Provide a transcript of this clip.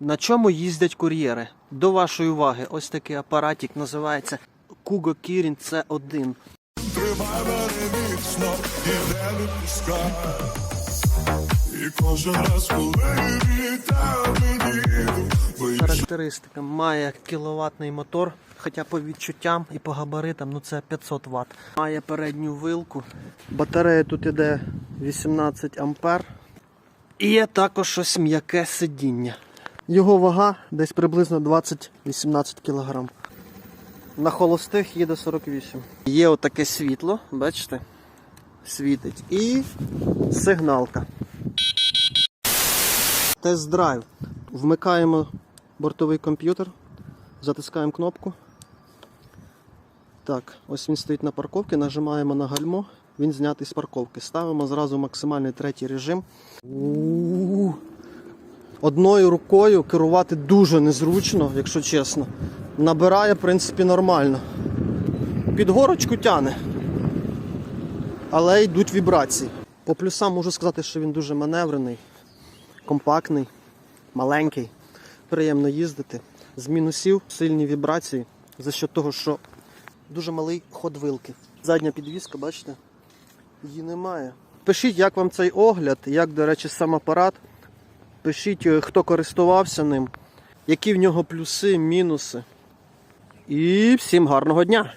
На чому їздять кур'єри? До вашої уваги, ось такий апаратик називається Kugo Kirin C1. Тримай мене міцно і не відпускай. І кожен раз, коли тебе їду, Характеристика має кіловатний мотор, хоча по відчуттям і по габаритам ну це 500 Вт. Має передню вилку. Батарея тут іде 18 ампер. І є також ось м'яке сидіння. Його вага десь приблизно 20-18 кг. На холостих їде 48. Є отаке світло, бачите? Світить. І сигналка. Тест-драйв. Вмикаємо бортовий комп'ютер, затискаємо кнопку. Так, ось він стоїть на парковці, нажимаємо на гальмо, він знятий з парковки. Ставимо зразу максимальний третій режим. Одною рукою керувати дуже незручно, якщо чесно. Набирає, в принципі, нормально. Під горочку тяне. Але йдуть вібрації. По плюсам можу сказати, що він дуже маневрений, компактний, маленький, приємно їздити. З мінусів сильні вібрації за що того, що дуже малий ход вилки. Задня підвіска, бачите? Її немає. Пишіть, як вам цей огляд, як, до речі, сам апарат. Пишіть, е, хто користувався ним, які в нього плюси, мінуси. І всім гарного дня!